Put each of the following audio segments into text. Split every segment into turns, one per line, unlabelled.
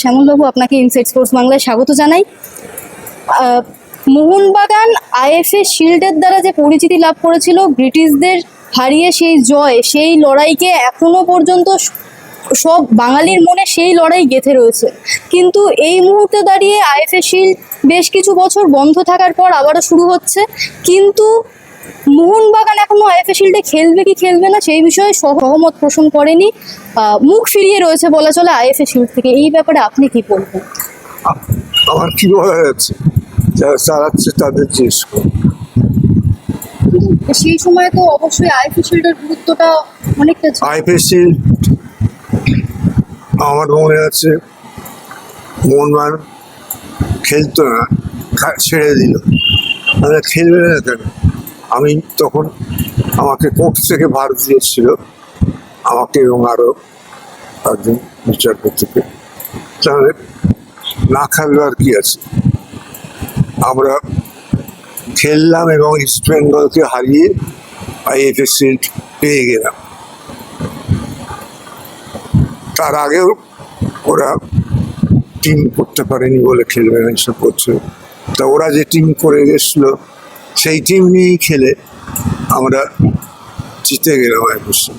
শ্যামলবাবু, আপনাকে insight sports বাংলায় স্বাগত জানাই। মোহনবাগান আইএফএ শিল্ডের দ্বারা যে পরিচিতি লাভ করেছিল, ব্রিটিশদের হারিয়ে সেই জয়, সেই লড়াইকে এখনও পর্যন্ত সব বাঙালির মনে সেই লড়াই গেঁথে রয়েছে। কিন্তু এই মুহূর্তে দাঁড়িয়ে আইএফএ শিল্ড বেশ কিছু বছর বন্ধ থাকার পর আবারও শুরু হচ্ছে। কিন্তু মোহনবাগান এখনও আইএফএ শিল্ডে খেলবে কি খেলবে না সেই বিষয়ে সহমত পোষণ করেনি। মুখ ফিরিয়ে রয়েছে বলা চলে আইএফএ শিল্ড থেকে। এই ব্যাপারে আপনি কি বলবেন?
আমার কি বলা যাচ্ছে যারা চালাচ্ছে তাদের জিজ্ঞেস
সেই সময় তো অবশ্যই আইএফএ শিল্ডের গুরুত্বটা অনেকটা ছিল।
আইপিএসসি আমার মনে আছে মোহনবাগান খেলতো না ছেড়ে দিল। মানে খেলবে না কেন? আমি তখন আমাকে কোর্ট থেকে ভার দিয়েছিল আমাকে এবং আরও একজন বিচারপতিকে তাহলে না খেলবার কি আছে? আমরা খেললাম এবং ইস্ট বেঙ্গলকে হারিয়ে আইএফএসসি পেয়ে গেলাম। তার আগেও ওরা টিম করতে পারেনি বলে খেলবে না এসব করছে। তা ওরা যে টিম করে গেছিল সেই টিম নিয়েই খেলে আমরা জিতে গেলাম আইপিএসসি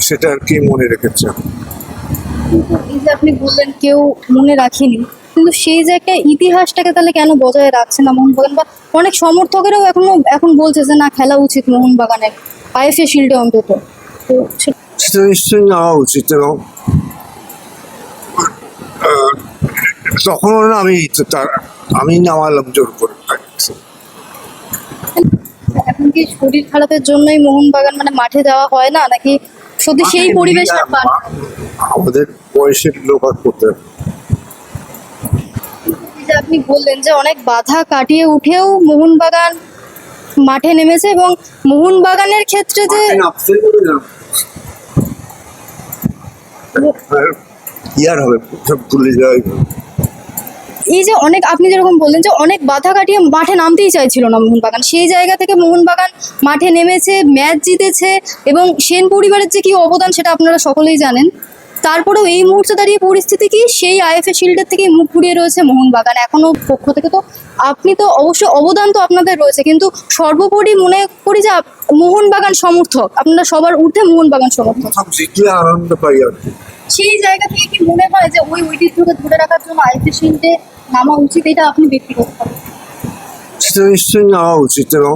সেটা আর কি মনে রেখেছে?
যে আপনি বললেন কেউ মনে রাখেনি কিন্তু সেই জায়গায় ইতিহাসটাকে তাহলে কেন বজায় রাখছে না মোহনবাগান? বা অনেক সমর্থকেরাও এখনও এখন বলছে যে না খেলা উচিত মোহনবাগানের আইএফএ শিল্ডে অন্তত। তো
সেটা নিশ্চয়ই নেওয়া উচিত এবং আহ, তখনও না আমি তার আমি নামালাম জোর করে।
এখন কি শরীর খারাপের জন্যই মোহনবাগান মানে মাঠে যাওয়া হয় না? নাকি সত্যি সেই পরিবেশটা পান?
আমাদের বয়সের লোক আর করতে
আপনি বললেন যে অনেক বাধা কাটিয়ে উঠেও মোহনবাগান মাঠে নেমেছে এবং মোহনবাগানের ক্ষেত্রে যে
ইয়ার হবে ভুলে যায়।
এই যে অনেক, আপনি যেরকম বললেন যে অনেক বাধা কাটিয়ে মাঠে নামতেই চাইছিল না মোহনবাগান। সেই জায়গা থেকে মোহনবাগান মাঠে নেমেছে, ম্যাচ জিতেছে এবং সেন পরিবারের যে কি অবদান সেটা আপনারা সকলেই জানেন। তারপরেও এই মুহূর্তে দাঁড়িয়ে পরিস্থিতি কি? সেই আইএফএ শিল্ডের থেকে মুখ ঘুরিয়ে রয়েছে মোহনবাগান। এখনও পক্ষ থেকে তো আপনি তো অবশ্যই অবদান তো আপনাদের রয়েছে কিন্তু সর্বোপরি মনে করি যে মোহনবাগান সমর্থক আপনারা সবার ঊর্ধ্বে মোহনবাগান সমর্থক।
আনন্দ পাই আর
সেই জায়গা থেকে কি মনে হয় যে ওই ঐতিহ্যকে ধরে রাখার জন্য আইএফএ শিল্ডে নামা উচিত এটা আপনি ব্যক্তিগত
সেটা নিশ্চয়ই নেওয়া উচিত এবং